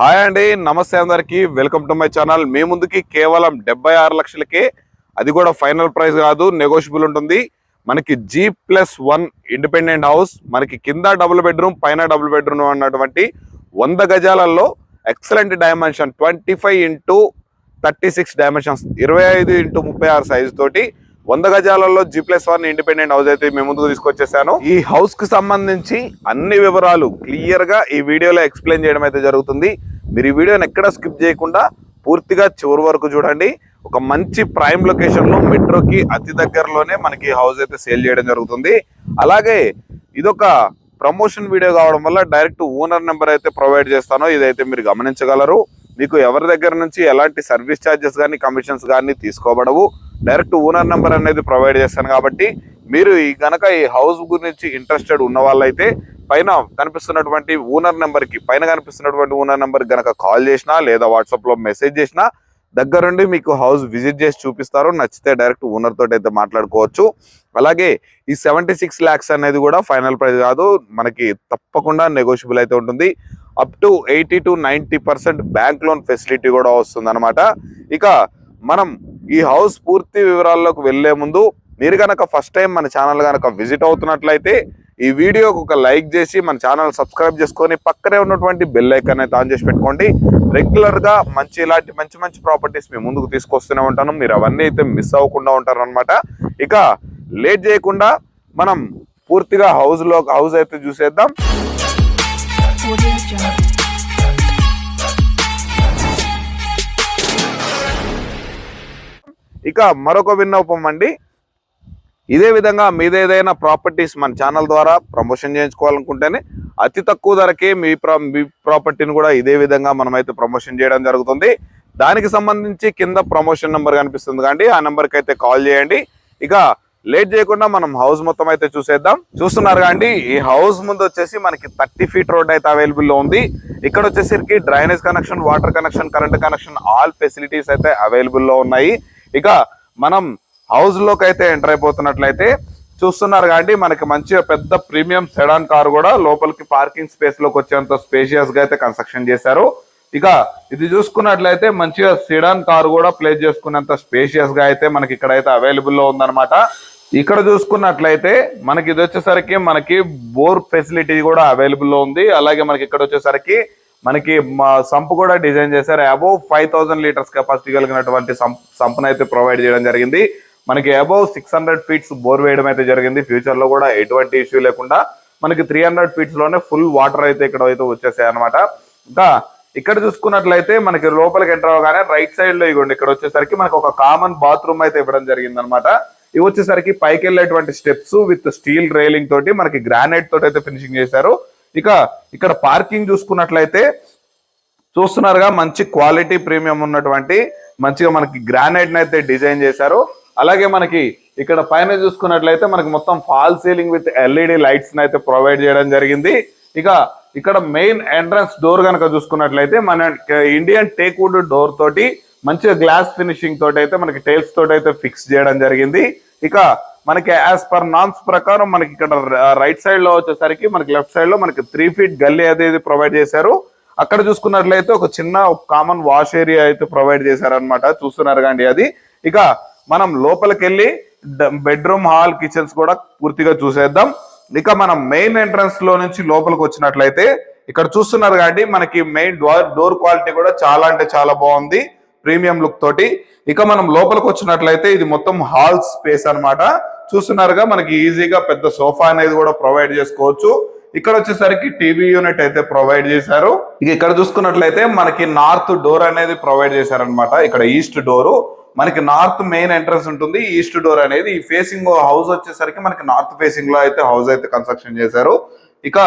Hi అండి నమస్తే అందరికి. Welcome to my channel. మీ ముందుకి కేవలం డెబ్బై ఆరు లక్షలకే. అది కూడా ఫైనల్ ప్రైస్ కాదు నెగోషియబుల్ ఉంటుంది. మనకి G plus one independent house మనకి కింద డబుల్ బెడ్రూమ్ పైన డబుల్ బెడ్రూమ్ అన్నటువంటి వంద గజాలలో excellent dimension twenty five into thirty six dimensions ఇరవై ఐదు ఇంటూ ముప్పై ఆరు సైజు తోటి వంద గజాలలో G plus one independent house అయితే మేము ముందుకు తీసుకొచ్చేసాను. ఈ హౌస్కి సంబంధించి అన్ని వివరాలు క్లియర్గా ఈ వీడియోలో ఎక్స్ప్లెయిన్ చేయడం అయితే జరుగుతుంది. మీరు ఈ వీడియోని ఎక్కడ స్కిప్ చేయకుండా పూర్తిగా చివరి వరకు చూడండి. ఒక మంచి ప్రైమ్ లొకేషన్లో మెట్రోకి అతి దగ్గరలోనే మనకి హౌస్ అయితే సేల్ చేయడం జరుగుతుంది. అలాగే ఇదొక ప్రమోషన్ వీడియో కావడం వల్ల డైరెక్ట్ ఓనర్ నెంబర్ అయితే ప్రొవైడ్ చేస్తానో. ఇదైతే మీరు గమనించగలరు. మీకు ఎవరి దగ్గర నుంచి ఎలాంటి సర్వీస్ ఛార్జెస్ కానీ కమిషన్స్ కానీ తీసుకోబడవు. డైరెక్ట్ ఓనర్ నెంబర్ అనేది ప్రొవైడ్ చేస్తాను కాబట్టి మీరు ఈ కనుక ఈ హౌస్ గురించి ఇంట్రెస్టెడ్ ఉన్న వాళ్ళైతే పైన కనిపిస్తున్నటువంటి ఓనర్ నెంబర్కి పైన కనిపిస్తున్నటువంటి ఓనర్ నెంబర్ గనక కాల్ చేసినా లేదా వాట్సాప్లో మెసేజ్ చేసినా దగ్గరుండి మీకు హౌస్ విజిట్ చేసి చూపిస్తారు. నచ్చితే డైరెక్ట్ ఓనర్ తోటి అయితే మాట్లాడుకోవచ్చు. అలాగే ఈ సెవెంటీ సిక్స్ ల్యాక్స్ అనేది కూడా ఫైనల్ ప్రైస్ కాదు. మనకి తప్పకుండా నెగోషియబుల్ అయితే ఉంటుంది. Up to eighty to ninety percent bank loan facility కూడా వస్తుంది ఇక మనం ఈ హౌస్ పూర్తి వివరాల్లోకి వెళ్ళే ముందు మీరు కనుక ఫస్ట్ టైం మన ఛానల్ కనుక విజిట్ అవుతున్నట్లయితే ఈ వీడియోకి ఒక లైక్ చేసి మన ఛానల్ సబ్స్క్రైబ్ చేసుకొని పక్కనే ఉన్నటువంటి బెల్ ఐకాన్ అయితే ఆన్ చేసి పెట్టుకోండి. రెగ్యులర్గా మంచి ఇలాంటి మంచి మంచి ప్రాపర్టీస్ మేము ముందుకు తీసుకొస్తూనే ఉంటాను. మీరు అవన్నీ అయితే మిస్ అవ్వకుండా ఉంటారు అనమాట ఇక లేట్ చేయకుండా మనం పూర్తిగా హౌస్లో హౌస్ అయితే చూసేద్దాం. ఇక మరొక విన్నపం అండి. ఇదే విధంగా మీదేదైనా ప్రాపర్టీస్ మన ఛానల్ ద్వారా ప్రమోషన్ చేయించుకోవాలనుకుంటేనే అతి తక్కువ ధరకే మీ ప్రా మీ ప్రాపర్టీని కూడా ఇదే విధంగా మనమైతే ప్రమోషన్ చేయడం జరుగుతుంది. దానికి సంబంధించి కింద ప్రమోషన్ నెంబర్ కనిపిస్తుంది కానీ ఆ నెంబర్కి అయితే కాల్ చేయండి. ఇక లేట్ చేయకుండా మనం హౌస్ మొత్తం అయితే చూసేద్దాం. చూస్తున్నారు కానీ ఈ హౌస్ ముందు వచ్చేసి మనకి థర్టీ ఫీట్ రోడ్ అయితే అవైలబుల్లో ఉంది. ఇక్కడ వచ్చేసరికి drainage connection water connection current connection all facilities అయితే అవైలబుల్లో ఉన్నాయి. ఇక మనం హౌస్లోకి అయితే ఎంటర్ అయిపోతున్నట్లయితే చూస్తున్నారు కాబట్టి మనకి మంచిగా పెద్ద ప్రీమియం సెడాన్ కార్ కూడా లోపలికి పార్కింగ్ స్పేస్లోకి వచ్చేంత స్పేషియస్గా అయితే కన్స్ట్రక్షన్ చేశారు. ఇక ఇది చూసుకున్నట్లయితే మంచిగా సిడాన్ కార్ కూడా ప్లేస్ చేసుకునేంత స్పేషియస్గా అయితే మనకి ఇక్కడ అయితే అవైలబుల్లో ఉందన్నమాట. ఇక్కడ చూసుకున్నట్లయితే మనకి ఇది వచ్చేసరికి మనకి బోర్ ఫెసిలిటీ కూడా అవైలబుల్లో ఉంది. అలాగే మనకి ఇక్కడ వచ్చేసరికి మనకి సంప్ కూడా డిజైన్ చేశారు. Above five thousand litres capacity కలిగినటువంటి సంప్ సంప్ను అయితే ప్రొవైడ్ చేయడం జరిగింది. మనకి above six hundred feets bore వేయడం అయితే జరిగింది. ఫ్యూచర్లో కూడా ఎటువంటి ఇష్యూ లేకుండా మనకి త్రీ హండ్రెడ్ ఫీట్స్లోనే ఫుల్ వాటర్ అయితే ఇక్కడ అయితే వచ్చేసాయి అనమాట ఇంకా ఇక్కడ చూసుకున్నట్లయితే మనకి లోపలికి ఎంటర్ అవగానే రైట్ సైడ్లో ఇవ్వండి ఇక్కడ వచ్చేసరికి మనకు ఒక కామన్ బాత్రూమ్ అయితే ఇవ్వడం జరిగింది అనమాట ఇవి వచ్చేసరికి పైకి వెళ్ళేటువంటి స్టెప్స్ విత్ స్టీల్ రైలింగ్ తోటి మనకి గ్రానైట్ తోటి అయితే ఫినిషింగ్ చేశారు. ఇక ఇక్కడ పార్కింగ్ చూసుకున్నట్లయితే చూస్తున్నారుగా మంచి క్వాలిటీ ప్రీమియం ఉన్నటువంటి మంచిగా మనకి గ్రానైట్ అయితే డిజైన్ చేశారు. అలాగే మనకి ఇక్కడ పైన చూసుకున్నట్లయితే మనకి మొత్తం fall ceiling with LED lights అయితే ప్రొవైడ్ చేయడం జరిగింది. ఇక ఇక్కడ మెయిన్ ఎంట్రన్స్ డోర్ కనుక చూసుకున్నట్లయితే మన ఇండియన్ టేక్ వుడ్ డోర్ తోటి మంచిగా గ్లాస్ ఫినిషింగ్ తోటి అయితే మనకి టైల్స్ తోటి అయితే ఫిక్స్ చేయడం జరిగింది. ఇక మనకి యాజ్ పర్ నాన్స్ ప్రకారం మనకి ఇక్కడ రైట్ సైడ్లో వచ్చేసరికి మనకి లెఫ్ట్ సైడ్లో మనకి త్రీ ఫీట్ గల్లీ అనేది ప్రొవైడ్ చేశారు. అక్కడ చూసుకున్నట్లయితే ఒక చిన్న కామన్ వాష్ ఏరియా అయితే ప్రొవైడ్ చేశారనమాట చూస్తున్నారు కానీ అది. ఇక మనం లోపలికి వెళ్ళి బెడ్రూమ్ హాల్ కిచెన్స్ కూడా పూర్తిగా చూసేద్దాం. ఇక మనం మెయిన్ ఎంట్రన్స్లో నుంచి లోపలికి వచ్చినట్లయితే ఇక్కడ చూస్తున్నారు కాబట్టి మనకి మెయిన్ డోర్ డోర్ క్వాలిటీ కూడా చాలా అంటే చాలా బాగుంది ప్రీమియం లుక్ తోటి. ఇక మనం లోపలికి వచ్చినట్లయితే ఇది మొత్తం హాల్ స్పేస్ అన్నమాట. చూస్తున్నారుగా మనకి ఈజీగా పెద్ద సోఫా అనేది కూడా ప్రొవైడ్ చేసుకోవచ్చు. ఇక్కడ వచ్చేసరికి టీవీ యూనిట్ అయితే ప్రొవైడ్ చేశారు. ఇక ఇక్కడ చూసుకున్నట్లయితే మనకి నార్త్ డోర్ అనేది ప్రొవైడ్ చేశారనమాట ఇక్కడ ఈస్ట్ డోరు మనకి నార్త్ మెయిన్ ఎంట్రన్స్ ఉంటుంది ఈస్ట్ డోర్ అనేది. ఈ ఫేసింగ్ హౌస్ వచ్చేసరికి మనకి నార్త్ ఫేసింగ్లో అయితే హౌస్ అయితే కన్స్ట్రక్షన్ చేశారు. ఇక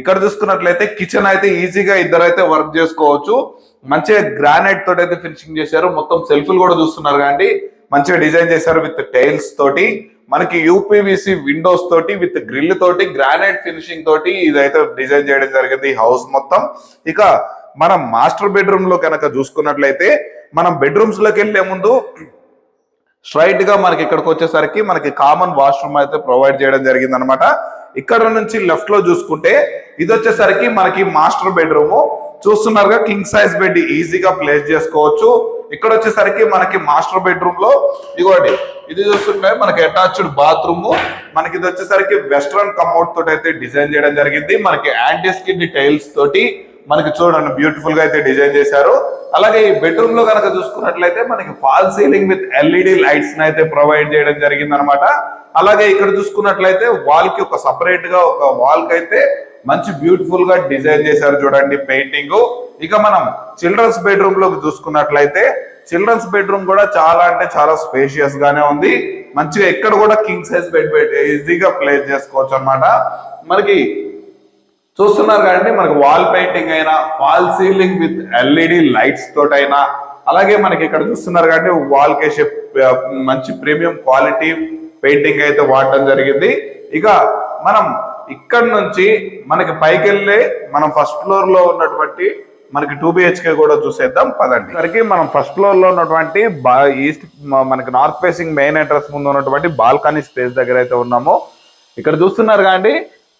ఇక్కడ చూసుకున్నట్లయితే కిచెన్ అయితే ఈజీగా ఇద్దరు అయితే వర్క్ చేసుకోవచ్చు. మంచిగా గ్రానైట్ తోటి అయితే ఫినిషింగ్ చేశారు. మొత్తం సెల్ఫ్లు కూడా చూస్తున్నారు కానీ మంచిగా డిజైన్ చేశారు విత్ టైల్స్ తోటి. మనకి యూపీవీసీ విండోస్ తోటి విత్ గ్రిల్ తోటి గ్రానైట్ ఫినిషింగ్ తోటి ఇదైతే డిజైన్ చేయడం జరిగింది ఈ హౌస్ మొత్తం. ఇక మనం మాస్టర్ బెడ్రూమ్లో కనుక చూసుకున్నట్లయితే మనం బెడ్రూమ్స్లోకి ముందు స్ట్రైట్గా మనకి ఇక్కడికి వచ్చేసరికి మనకి కామన్ వాష్రూమ్ అయితే ప్రొవైడ్ చేయడం జరిగింది అనమాట ఇక్కడ నుంచి లెఫ్ట్లో చూసుకుంటే ఇది వచ్చేసరికి మనకి మాస్టర్ బెడ్రూమ్ చూస్తున్నారుగా కింగ్ సైజ్ బెడ్ ఈజీగా ప్లేస్ చేసుకోవచ్చు. ఇక్కడ వచ్చేసరికి మనకి మాస్టర్ బెడ్రూమ్లో ఇగోండి ఇది చూస్తుంటే మనకి అటాచ్డ్ బాత్రూమ్ మనకి ఇది వచ్చేసరికి వెస్ట్రన్ కమౌట్ తోటి అయితే డిజైన్ చేయడం జరిగింది. మనకి యాంటీ స్కిన్ టైల్స్ తోటి మనకి చూడండి బ్యూటిఫుల్గా అయితే డిజైన్ చేశారు. అలాగే ఈ బెడ్రూమ్లో కనుక చూసుకున్నట్లయితే మనకి fall ceiling with LED lights అయితే ప్రొవైడ్ చేయడం జరిగింది అనమాట అలాగే ఇక్కడ చూసుకున్నట్లయితే వాల్కి ఒక సపరేట్గా ఒక వాల్కి అయితే మంచి బ్యూటిఫుల్గా డిజైన్ చేశారు చూడండి పెయింటింగ్ ఇక మనం చిల్డ్రన్స్ బెడ్రూమ్లోకి చూసుకున్నట్లయితే చిల్డ్రన్స్ బెడ్రూమ్ కూడా చాలా అంటే చాలా స్పేషియస్ గానే ఉంది. మంచిగా ఇక్కడ కూడా కింగ్ సైజ్ బెడ్ బెడ్ ఈజీగా ప్లేస్ చేసుకోవచ్చు అన్నమాట మనకి చూస్తున్నారు కాబట్టి మనకి వాల్ పెయింటింగ్ అయినా fall ceiling with LED lights తోటైనా అలాగే మనకి ఇక్కడ చూస్తున్నారు కాబట్టి వాల్ కేసే మంచి ప్రీమియం క్వాలిటీ పెయింటింగ్ అయితే వాడటం జరిగింది. ఇక మనం ఇక్కడ నుంచి మనకి పైకి వెళ్ళి మనం ఫస్ట్ ఫ్లోర్లో ఉన్నటువంటి మనకి టూ బిహెచ్కే కూడా చూసేద్దాం పదండి. ఇక్కడికి మనం ఫస్ట్ ఫ్లోర్లో ఉన్నటువంటి ఈస్ట్ మనకి నార్త్ ఫేసింగ్ మెయిన్ ఎంట్రన్స్ ముందు ఉన్నటువంటి బాల్కనీ స్పేస్ దగ్గర అయితే ఉన్నాము. ఇక్కడ చూస్తున్నారు కానీ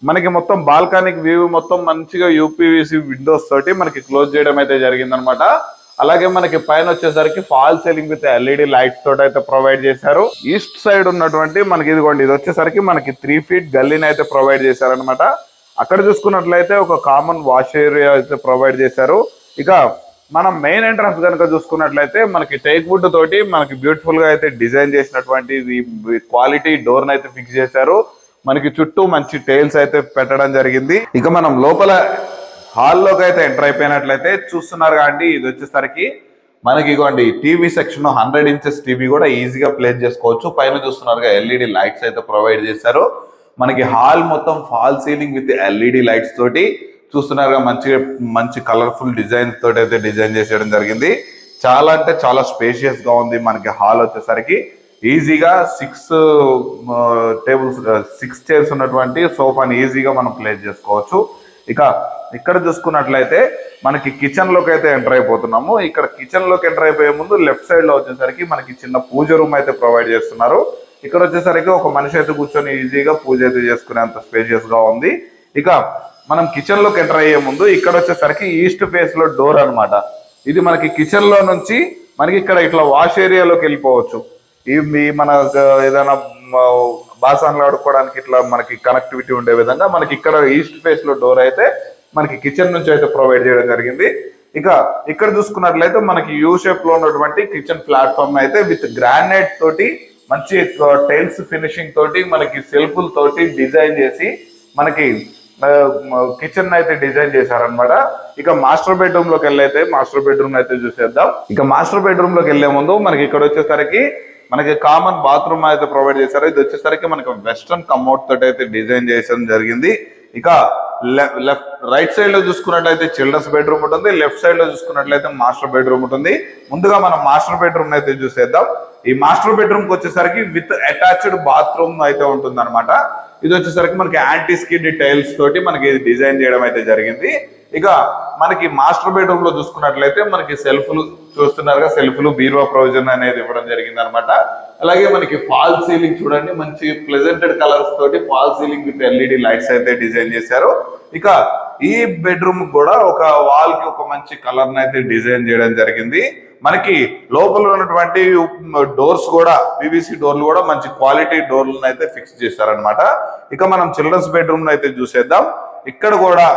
మనకి మొత్తం బాల్కానిక్ వ్యూ మొత్తం మంచిగా యూపీవీసీ విండోస్ తోటి మనకి క్లోజ్ చేయడం అయితే జరిగిందనమాట. అలాగే మనకి పైన వచ్చేసరికి fall ceiling with LED lights తోటి అయితే ప్రొవైడ్ చేశారు. ఈస్ట్ సైడ్ ఉన్నటువంటి మనకి ఇదిగోండి ఇది వచ్చేసరికి మనకి త్రీ ఫీట్ గల్లీని అయితే ప్రొవైడ్ చేశారనమాట. అక్కడ చూసుకున్నట్లయితే ఒక కామన్ వాష్ ఏరియా అయితే ప్రొవైడ్ చేశారు. ఇక మనం మెయిన్ ఎంట్రన్స్ కనుక చూసుకున్నట్లయితే మనకి టేక్ వుడ్ తోటి మనకి బ్యూటిఫుల్గా అయితే డిజైన్ చేసినటువంటి క్వాలిటీ డోర్ అయితే ఫిక్స్ చేశారు. మనకి చుట్టూ మంచి టైల్స్ అయితే పెట్టడం జరిగింది. ఇక మనం లోపల హాల్లోకి అయితే ఎంటర్ అయిపోయినట్లయితే చూస్తున్నారు కాబట్టి ఇది వచ్చేసరికి మనకి ఇగోండి TV section hundred inches TV కూడా ఈజీగా ప్లేస్ చేసుకోవచ్చు. పైన చూస్తున్నారుగా ఎల్ఈడి లైట్స్ అయితే ప్రొవైడ్ చేశారు. మనకి హాల్ మొత్తం fall ceiling with LED lights తోటి చూస్తున్నారుగా మంచి మంచి కలర్ఫుల్ డిజైన్ తోటి అయితే డిజైన్ చేసేయడం జరిగింది. చాలా అంటే చాలా స్పేషియస్గా ఉంది మనకి హాల్ వచ్చేసరికి. ఈజీగా సిక్స్ టేబుల్స్ సిక్స్ చైర్స్ ఉన్నటువంటి సోఫాని ఈజీగా మనం ప్లేస్ చేసుకోవచ్చు. ఇక ఇక్కడ చూసుకున్నట్లయితే మనకి కిచెన్లోకి అయితే ఎంటర్ అయిపోతున్నాము. ఇక్కడ కిచెన్లోకి ఎంటర్ అయిపోయే ముందు లెఫ్ట్ సైడ్లో వచ్చేసరికి మనకి చిన్న పూజ రూమ్ అయితే ప్రొవైడ్ చేస్తున్నారు. ఇక్కడ వచ్చేసరికి ఒక మనిషి అయితే కూర్చొని ఈజీగా పూజ అయితే చేసుకునేంత స్పేషియస్గా ఉంది. ఇక మనం కిచెన్లోకి ఎంటర్ అయ్యే ముందు ఇక్కడ వచ్చేసరికి ఈస్ట్ ఫేస్లో డోర్ అన్నమాట. ఇది మనకి కిచెన్లో నుంచి మనకి ఇక్కడ ఇట్లా వాష్ ఏరియాలోకి వెళ్ళిపోవచ్చు. ఇవి మన ఏదైనా మ- ఆడుకోవడానికి ఇట్లా మనకి కనెక్టివిటీ ఉండే విధంగా మనకి ఇక్కడ ఈస్ట్ ఫేస్లో డోర్ అయితే మనకి కిచెన్ నుంచి అయితే ప్రొవైడ్ చేయడం జరిగింది. ఇక ఇక్కడ చూసుకున్నట్లయితే మనకి యూ షేప్లో ఉన్నటువంటి కిచెన్ ప్లాట్ఫామ్ అయితే విత్ గ్రానైట్ తోటి మంచి టైల్స్ ఫినిషింగ్ తోటి మనకి సెల్ఫుల్ తోటి డిజైన్ చేసి మనకి కిచెన్ అయితే డిజైన్ చేశారనమాట ఇక మాస్టర్ బెడ్రూమ్లోకి వెళ్ళైతే మాస్టర్ బెడ్రూమ్ అయితే చూసేద్దాం. ఇక మాస్టర్ బెడ్రూమ్లోకి వెళ్ళే ముందు మనకి ఇక్కడ వచ్చేసరికి మనకి కామన్ బాత్రూమ్ అయితే ప్రొవైడ్ చేశారు. ఇది వచ్చేసరికి మనకి వెస్ట్రన్ కమౌట్ తోటి అయితే డిజైన్ చేయడం జరిగింది. ఇక లెఫ్ట్ రైట్ సైడ్లో చూసుకున్నట్లయితే చిల్డ్రన్స్ బెడ్రూమ్ ఉంటుంది. లెఫ్ట్ సైడ్లో చూసుకున్నట్లయితే మాస్టర్ బెడ్రూమ్ ఉంటుంది. ముందుగా మనం మాస్టర్ బెడ్రూమ్ అయితే చూసేద్దాం. ఈ మాస్టర్ బెడ్రూమ్కి వచ్చేసరికి విత్ అటాచ్డ్ బాత్రూమ్ అయితే ఉంటుంది ఇది వచ్చేసరికి మనకి యాంటీ స్కిడ్ టైల్స్ తోటి మనకి డిజైన్ చేయడం అయితే జరిగింది. ఇక మనకి మాస్టర్ బెడ్రూమ్లో చూసుకున్నట్లయితే మనకి సెల్ఫ్లు చూస్తున్నారుగా సెల్ఫ్లు బీరువా ప్రొవిజన్ అనేది ఇవ్వడం జరిగింది అనమాట అలాగే మనకి ఫాల్ సీలింగ్ చూడండి మంచి ప్లెజెంటెడ్ కలర్స్ తోటి fall ceiling with LED lights అయితే డిజైన్ చేశారు. ఇక ఈ బెడ్రూమ్ కూడా ఒక వాల్కి ఒక మంచి కలర్ అయితే డిజైన్ చేయడం జరిగింది. మనకి లోపల ఉన్నటువంటి డోర్స్ కూడా పీవీసీ డోర్లు కూడా మంచి క్వాలిటీ డోర్లను అయితే ఫిక్స్ చేశారనమాట. ఇక మనం చిల్డ్రన్స్ బెడ్రూమ్ అయితే చూసేద్దాం. ఇక్కడ కూడా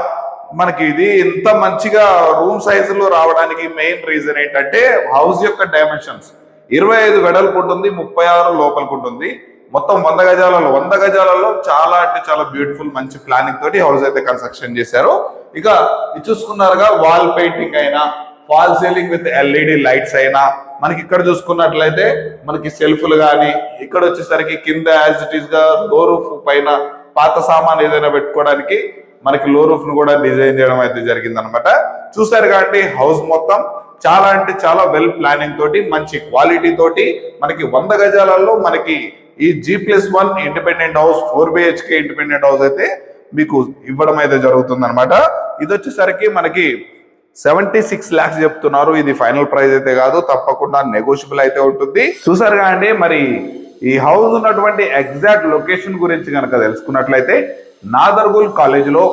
మనకి ఇది ఇంత మంచిగా రూమ్ సైజులో రావడానికి మెయిన్ రీజన్ ఏంటంటే హౌస్ యొక్క డైమెన్షన్స్. ఇరవై ఐదు వెడల్పు ఉంటుంది ముప్పై ఆరు లోపలికి ఉంటుంది. మొత్తం వంద గజాలలో వంద గజాలలో చాలా అంటే చాలా బ్యూటిఫుల్ మంచి ప్లానింగ్ తోటి హౌస్ అయితే కన్స్ట్రక్షన్ చేశారు. ఇక ఇది చూసుకున్నారుగా వాల్ పెయింటింగ్ అయినా fall ceiling with LED lights అయినా మనకి ఇక్కడ చూసుకున్నట్లయితే మనకి సెల్ఫ్లు కానీ ఇక్కడ వచ్చేసరికి కింద యాజ్ ఇట్ ఈస్గా డోర్ రూఫ్ పైన పాత సామాన్ ఏదైనా పెట్టుకోవడానికి మనకి లో రూఫ్ను కూడా డిజైన్ చేయడం అయితే జరిగింది అనమాట చూసారు కాబట్టి హౌస్ మొత్తం చాలా అంటే చాలా వెల్ ప్లానింగ్ తోటి మంచి క్వాలిటీ తోటి మనకి వంద గజాలలో మనకి ఈ G plus one independent house four BHK independent house అయితే మీకు ఇవ్వడం అయితే జరుగుతుంది అనమాట ఇది వచ్చేసరికి మనకి సెవెంటీ సిక్స్ ల్యాక్స్ చెప్తున్నారు. ఇది ఫైనల్ ప్రైస్ అయితే కాదు తప్పకుండా నెగోషియబుల్ అయితే ఉంటుంది. చూసారు అండి మరి ఈ హౌస్ ఉన్నటువంటి ఎగ్జాక్ట్ లొకేషన్ గురించి కనుక తెలుసుకున్నట్లయితే నాదర్గుల్ కాలేజీలో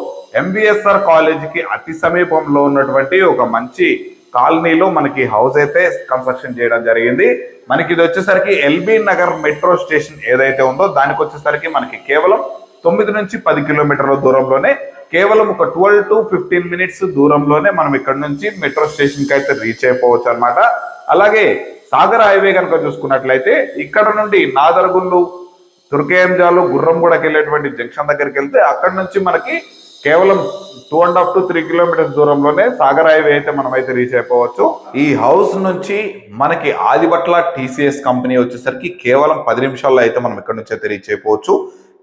ఎంబీఎస్ఆర్ కాలేజీకి అతి సమీపంలో ఉన్నటువంటి ఒక మంచి కాలనీలో మనకి హౌస్ అయితే కన్స్ట్రక్షన్ చేయడం జరిగింది. మనకి ఇది వచ్చేసరికి ఎల్బీ నగర్ మెట్రో స్టేషన్ ఏదైతే ఉందో దానికి వచ్చేసరికి మనకి కేవలం తొమ్మిది నుంచి పది కిలోమీటర్ల దూరంలోనే కేవలం ఒక ట్వెల్వ్ టు ఫిఫ్టీన్ మినిట్స్ దూరంలోనే మనం ఇక్కడ నుంచి మెట్రో స్టేషన్కి అయితే రీచ్ అయిపోవచ్చు అనమాట అలాగే సాగర్ హైవే కనుక చూసుకున్నట్లయితే ఇక్కడ నుండి నాదరగుల్లు తుర్కేయంజాలు గుర్రంగూడకి వెళ్ళేటువంటి జంక్షన్ దగ్గరికి వెళ్తే అక్కడ నుంచి మనకి కేవలం two and half to three kilometres దూరంలోనే సాగర్ హైవే అయితే మనం అయితే రీచ్ అయిపోవచ్చు. ఈ హౌస్ నుంచి మనకి ఆదిబట్ల టీసీఎస్ కంపెనీ వచ్చేసరికి కేవలం పది నిమిషాల్లో అయితే మనం ఇక్కడ నుంచి అయితే రీచ్ అయిపోవచ్చు.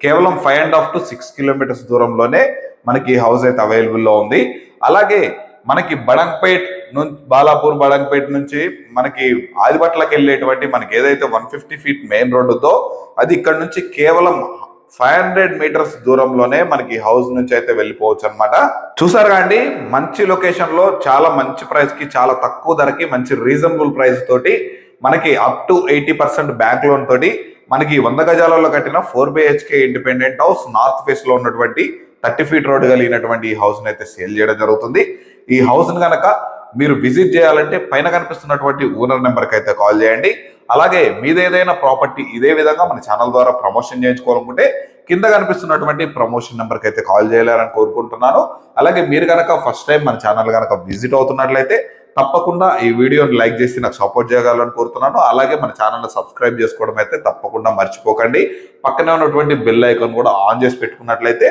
కేవలం five and half to six kilometres దూరంలోనే మనకి ఈ హౌస్ అయితే అవైలబుల్లో ఉంది. అలాగే మనకి బడంపేట్ బాలాపూర్ బడంగ్పేట్ నుంచి మనకి ఆదిబట్లకి వెళ్ళేటువంటి మనకి ఏదైతే వన్ ఫిఫ్టీ ఫీట్ మెయిన్ రోడ్డుతో అది ఇక్కడ నుంచి కేవలం ఫైవ్ హండ్రెడ్ మీటర్స్ దూరంలోనే మనకి హౌస్ నుంచి అయితే వెళ్ళిపోవచ్చు అనమాట చూసారు అండి మంచి లొకేషన్లో చాలా మంచి ప్రైస్కి చాలా తక్కువ ధరకి మంచి రీజనబుల్ ప్రైస్ తోటి మనకి up to eighty percent bank loan తోటి మనకి వంద గజాలలో కట్టిన four BHK independent house north ఫేస్లో ఉన్నటువంటి థర్టీ ఫీట్ రోడ్ కలిగినటువంటి ఈ హౌస్ అయితే సేల్ చేయడం జరుగుతుంది. ఈ హౌస్ని కనుక మీరు విజిట్ చేయాలంటే పైన కనిపిస్తున్నటువంటి ఓనర్ నెంబర్కి అయితే కాల్ చేయండి. అలాగే మీదేదైనా ఏదైనా ప్రాపర్టీ ఇదే విధంగా మన ఛానల్ ద్వారా ప్రమోషన్ చేయించుకోవాలనుకుంటే కింద కనిపిస్తున్నటువంటి ప్రమోషన్ నెంబర్కి అయితే కాల్ చేయాలని కోరుకుంటున్నాను. అలాగే మీరు కనుక ఫస్ట్ టైం మన ఛానల్ కనుక విజిట్ అవుతున్నట్లయితే తప్పకుండా ఈ వీడియోని లైక్ చేసి నాకు సపోర్ట్ చేయగలని కోరుతున్నాను. అలాగే మన ఛానల్ సబ్స్క్రైబ్ చేసుకోవడం అయితే తప్పకుండా మర్చిపోకండి. పక్కనే ఉన్నటువంటి బెల్ ఐకాన్ కూడా ఆన్ చేసి పెట్టుకున్నట్లయితే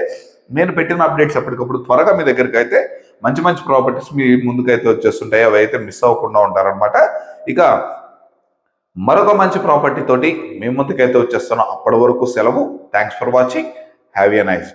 నేను పెట్టిన అప్డేట్స్ ఎప్పటికప్పుడు త్వరగా మీ దగ్గరికి అయితే మంచి మంచి ప్రాపర్టీస్ మీ ముందుకైతే వచ్చేస్తుంటాయి. అవి అయితే మిస్ అవ్వకుండా ఉంటారనమాట ఇక మరొక మంచి ప్రాపర్టీ తోటి మీ ముందుకైతే వచ్చేస్తాను. అప్పటి వరకు సెలవు. Thanks for watching have a nice